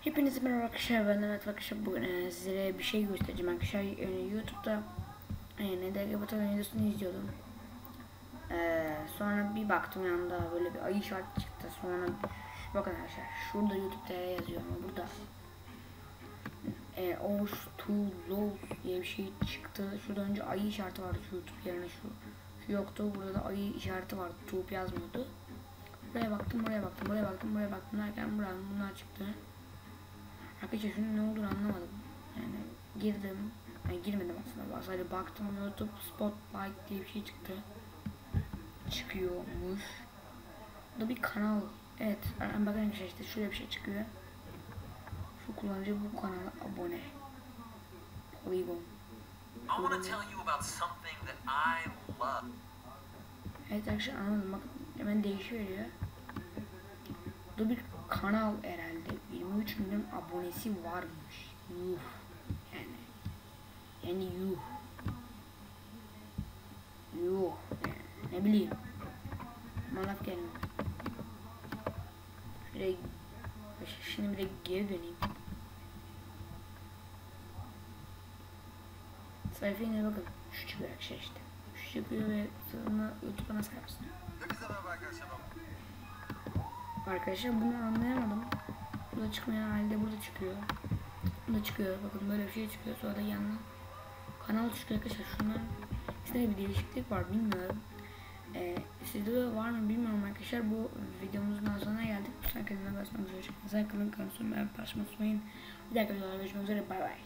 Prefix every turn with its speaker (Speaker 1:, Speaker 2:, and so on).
Speaker 1: Hepinize merhaba arkadaşlar ben Mehmet arkadaşlar. Bugün e, sizlere bir şey göstereceğim arkadaşlar. E, YouTube'da e, Nedege Batı'nın videosunu izliyordum. E, sonra bir baktım yanında böyle bir ayı işareti çıktı. Sonra bakın arkadaşlar şurada YouTube'da yazıyor ama burada. E, Ours to diye bir şey çıktı. Şurada önce ayı işareti vardı şu YouTube yerine şu, şu yoktu. Burada da ayı işareti vardı Tuğup yazmıyordu. Buraya baktım, buraya baktım, buraya baktım, buraya baktım derken buradan bunlar çıktı. Şunun ne olduğunu anlamadım. Yani girdim, yani girmedim aslında. Sadece baktım YouTube Spotlight diye bir şey çıktı. Çıkıyormuş. Bu da bir kanal. Evet, yani bakın arkadaşlar işte şöyle bir şey çıkıyor. Şu kullanıcı bu kanala abone. Polygon.
Speaker 2: I want to tell you about something that I love.
Speaker 1: Evet arkadaşlar anladım. Bakın hemen değişiveriyor. Bu da bir kanal herhalde. 23 milyon abonesi varmış. Yuh. Yani. Yani yuh. Yuh. Yani, ne bileyim. Bana laf gelmiyor. Şöyle Şimdi bir de geri döneyim. Sayfaya ne bakın. Şu çıkıyor arkadaşlar işte. Şu çıkıyor ve sonra YouTube'a nasıl yapsın?
Speaker 2: Arkadaşlar
Speaker 1: bunu anlayamadım. Burada çıkmayan halde burada çıkıyor. Burada çıkıyor. Bakın böyle bir şey çıkıyor. Sonra da yanına kanal çıkıyor arkadaşlar. Şundan içinde bir değişiklik var bilmiyorum. Ee, sizde de var mı bilmiyorum arkadaşlar. Bu videomuzun sonuna geldik. Lütfen kendine basmak üzere. Güzel kalın kanalını paylaşmayı unutmayın. Bir dakika videolarda görüşmek üzere. Bay bay.